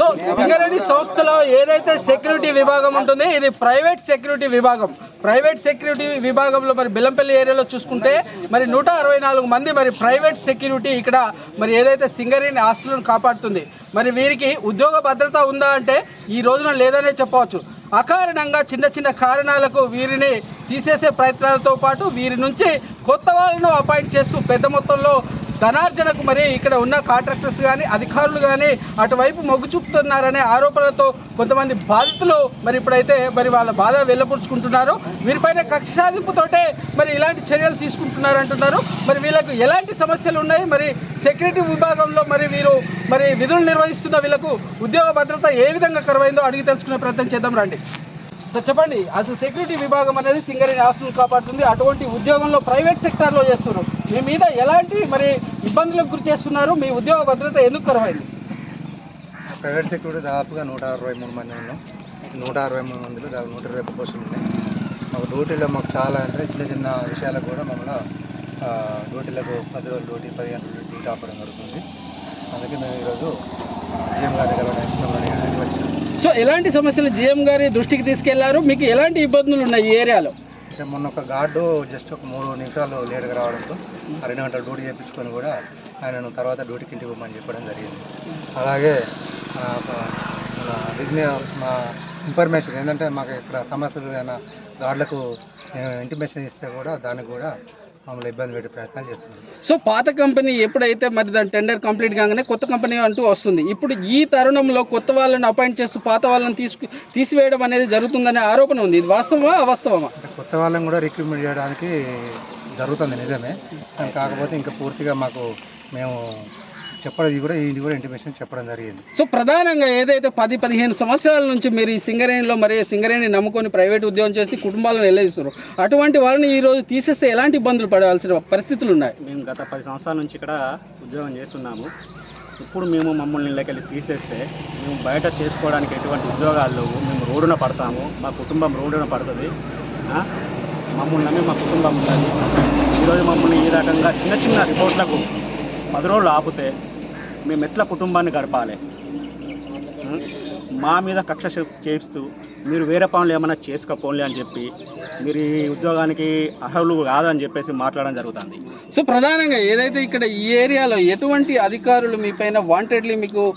So Singareni సంస్థలో ఏదైతే security విభాగం ఉంటుందో ఇది ప్రైవేట్ సెక్యూరిటీ విభాగం. ప్రైవేట్ సెక్యూరిటీ విభాగంలో మరి బెల్లంపల్లి ఏరియాలో చూసుకుంటే మరి నూట అరవై నాలుగు మంది మరి ప్రైవేట్ సెక్యూరిటీ ఇక్కడ మరి ఏదైతే సింగరేణి ఆస్తులను కాపాడుతుంది మరి వీరికి ఉద్యోగ భద్రత ఉందా అంటే ఈ రోజున లేదనే చెప్పవచ్చు. అకారణంగా చిన్న చిన్న కారణాలకు వీరిని తీసేసే ప్రయత్నాలతో పాటు వీరి నుంచి కొత్త వాళ్ళను అపాయింట్ చేస్తూ పెద్ద మొత్తంలో ధనార్జనకు మరి ఇక్కడ ఉన్న కాంట్రాక్టర్స్ కానీ అధికారులు కానీ అటువైపు మొగ్గు చూపుతున్నారనే ఆరోపణలతో కొంతమంది బాధితులు మరి ఇప్పుడైతే మరి వాళ్ళ బాధ వెళ్ళపరుచుకుంటున్నారు వీరిపైన కక్ష సాధింపుతోటే మరి ఇలాంటి చర్యలు తీసుకుంటున్నారు అంటున్నారు మరి వీళ్ళకు ఎలాంటి సమస్యలు ఉన్నాయి? మరి సెక్యూరిటీ విభాగంలో మరి వీరు మరి విధులు నిర్వహిస్తున్న వీళ్ళకు ఉద్యోగ భద్రత ఏ విధంగా కరువైందో అడిగి తెలుసుకునే ప్రయత్నం చేద్దాం రండి. సార్ చెప్పండి అసలు సెక్యూరిటీ విభాగం అనేది సింగరేణి ఆస్తులు కాపాడుతుంది. అటువంటి ఉద్యోగంలో ప్రైవేట్ సెక్టార్లో చేస్తున్నారు. మీ మీద ఎలాంటి మరి ఇబ్బందులకు గురి చేస్తున్నారు. మీ ఉద్యోగ భద్రత ఎందుకు కరువైంది? ప్రైవేట్ సెక్యూరిటీ దాదాపుగా నూట అరవై మూడు మంది ఉన్నాం. నూట అరవై మూడు మందిలో దాదాపు నూట ఇరవై పోస్టులు ఉన్నాయి. మాకు డ్యూటీలో మాకు చాలా అంటే చిన్న చిన్న విషయాలకు కూడా మమ్మల్ని డ్యూటీలకు పది రోజులు డ్యూటీ పదిహేను రోజులు డ్యూటీ ఆపడం జరుగుతుంది. అందుకే మేము ఈరోజు జిఎం గారి దగ్గర వచ్చినాం సో ఎలాంటి సమస్యలు జిఎం గారి దృష్టికి తీసుకెళ్ళారు? మీకు ఎలాంటి ఇబ్బందులు ఉన్నాయి ఈ ఏరియాలో? అంటే మొన్న ఒక గార్డు జస్ట్ ఒక మూడు నిమిషాలు లేట్గా రావడంతో రెండు గంటల డ్యూటీ చేయించుకొని కూడా ఆయనను తర్వాత డ్యూటీకి ఇంటికి పోమని చెప్పడం జరిగింది. అలాగే మన విజ్ఞ మా ఇన్ఫర్మేషన్ ఏంటంటే మాకు ఇక్కడ సమస్యలు ఏదైనా గార్డులకు ఇంటిమేషన్ ఇస్తే కూడా దానికి కూడా మమ్మల్ని ఇబ్బంది పెట్టే ప్రయత్నాలు చేస్తుంది సో పాత కంపెనీ ఎప్పుడైతే మరి దాని టెండర్ కంప్లీట్ కాగానే కొత్త కంపెనీ అంటూ వస్తుంది. ఇప్పుడు ఈ తరుణంలో కొత్త వాళ్ళని అపాయింట్ చేస్తూ పాత వాళ్ళని తీసుకు తీసివేయడం అనేది జరుగుతుందనే ఆరోపణ ఉంది. ఇది వాస్తవమా అవాస్తవమా? కొత్త వాళ్ళని కూడా రిక్రూట్మెంట్ చేయడానికి జరుగుతుంది నిజమే. కాకపోతే ఇంకా పూర్తిగా మాకు మేము చెప్పడం కూడా ఇది కూడా ఇంటిమేషన్ చెప్పడం జరిగింది. సో ప్రధానంగా ఏదైతే పది పదిహేను సంవత్సరాల నుంచి మీరు ఈ సింగరేణిలో మరి సింగరేణి నమ్ముకొని ప్రైవేట్ ఉద్యోగం చేసి కుటుంబాలను నిలదీస్తారు అటువంటి వాళ్ళని ఈ రోజు తీసేస్తే ఎలాంటి ఇబ్బందులు పడాల్సిన పరిస్థితులు ఉన్నాయి? మేము గత పది సంవత్సరాల నుంచి ఇక్కడ ఉద్యోగం చేస్తున్నాము. ఇప్పుడు మేము మమ్మల్ని ఇళ్ళకెళ్ళి తీసేస్తే మేము బయట చేసుకోవడానికి ఎటువంటి ఉద్యోగాలు లేవు. మేము రోడ్డున పడతాము. మా కుటుంబం రోడ్డున పడుతుంది? మమ్మల్ని నమ్మి మా కుటుంబం ఉన్నది ఈరోజు మమ్మల్ని ఈ రకంగా చిన్న చిన్న రిపోర్ట్లకు పది రోజులు ఆపితే మేము ఎట్లా కుటుంబాన్ని గడపాలి? మా మీద కక్ష చే- చేస్తూ మీరు వేరే పనులు ఏమైనా చేసుకోపోలే అని చెప్పి మీరు ఈ ఉద్యోగానికి అర్హులు కాదని చెప్పేసి మాట్లాడడం జరుగుతుంది. సో ప్రధానంగా ఏదైతే ఇక్కడ ఈ ఏరియాలో ఎటువంటి అధికారులు మీ పైన వాంటెడ్లీ మీకు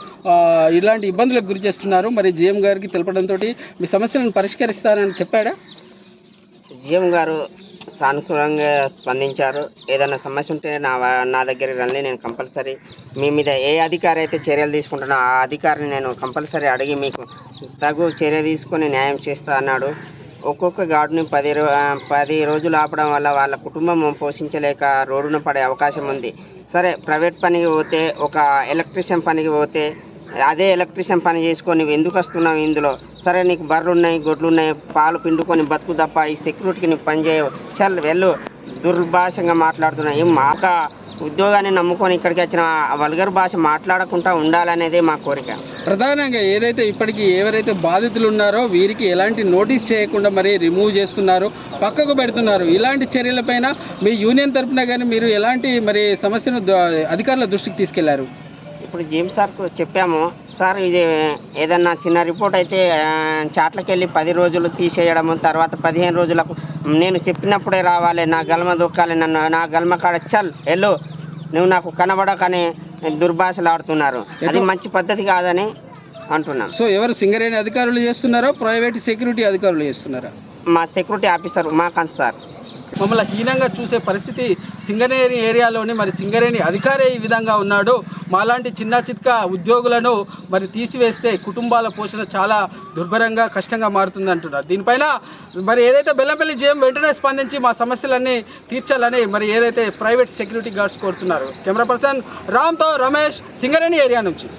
ఇలాంటి ఇబ్బందులకు గురి చేస్తున్నారు? మరి జిఎం గారికి తెలపడంతో మీ సమస్యలను పరిష్కరిస్తారని చెప్పాడా? జిఎం గారు సానుకూలంగా స్పందించారు. ఏదైనా సమస్య ఉంటే నా నా దగ్గరికి రండి నేను కంపల్సరీ మీ మీద ఏ అధికారి అయితే చర్యలు తీసుకుంటానో ఆ అధికారిని నేను కంపల్సరీ అడిగి మీకు తగు చర్య తీసుకొని న్యాయం చేస్తా అన్నాడు. ఒక్కొక్క గార్డుని పది రో పది రోజులు ఆపడం వల్ల వాళ్ళ కుటుంబం పోషించలేక రోడ్డున పడే అవకాశం ఉంది. సరే ప్రైవేట్ పనికి పోతే ఒక ఎలక్ట్రీషియన్ పనికి పోతే అదే ఎలక్ట్రీషియన్ పని చేసుకొని ఎందుకు వస్తున్నావు ఇందులో? సరే నీకు బర్రెలు ఉన్నాయి గొడ్లు ఉన్నాయి పాలు పిండుకొని బతుకు తప్ప ఈ సెక్యూరిటీకి నీకు పని చేయవు. చల్ వెళ్ళు. దుర్భాషంగా మాట్లాడుతున్నావు. ఏం మాక ఉద్యోగాన్ని నమ్ముకొని ఇక్కడికి వచ్చిన వల్గర్ భాష మాట్లాడకుండా ఉండాలనేదే మా కోరిక. ప్రధానంగా ఏదైతే ఇప్పటికీ ఎవరైతే బాధితులు ఉన్నారో వీరికి ఎలాంటి నోటీస్ చేయకుండా మరి రిమూవ్ చేస్తున్నారు పక్కకు పెడుతున్నారు. ఇలాంటి చర్యలపైన మీ యూనియన్ తరఫున కానీ మీరు ఎలాంటి మరి సమస్యను అధికారుల దృష్టికి తీసుకెళ్ళారు? ఇప్పుడు జిమ్ సార్కు చెప్పాము సార్ ఇది ఏదన్నా చిన్న రిపోర్ట్ అయితే చాట్లకి వెళ్ళి పది రోజులు తీసేయడము తర్వాత పదిహేను రోజులకు నేను చెప్పినప్పుడే రావాలి నా గల్మ దొక్కాలి నన్ను నా గల్మ కాడ చల్ వెళ్ళు నువ్వు నాకు కనబడకని దుర్భాషలు ఆడుతున్నారు. అది మంచి పద్ధతి కాదని అంటున్నాను. సో ఎవరు సింగరేణి అధికారులు చేస్తున్నారో ప్రైవేట్ సెక్యూరిటీ అధికారులు చేస్తున్నారా? మా సెక్యూరిటీ ఆఫీసర్ ఉమాకాంత్ సార్. మమ్మల్ని హీనంగా చూసే పరిస్థితి సింగరేణి ఏరియాలోని మరి సింగరేణి అధికారే ఈ విధంగా ఉన్నాడు. మాలాంటి చిన్న చిత్క ఉద్యోగులను మరి తీసివేస్తే కుటుంబాల పోషణ చాలా దుర్భరంగా కష్టంగా మారుతుంది అంటున్నారు. దీనిపైన మరి ఏదైతే బెల్లంపల్లి జేఎం వెంటనే స్పందించి మా సమస్యలన్నీ తీర్చాలని మరి ఏదైతే ప్రైవేట్ సెక్యూరిటీ గార్డ్స్ కోరుతున్నారు. కెమెరా పర్సన్ రామ్తో రమేష్ సింగరేణి ఏరియా నుంచి.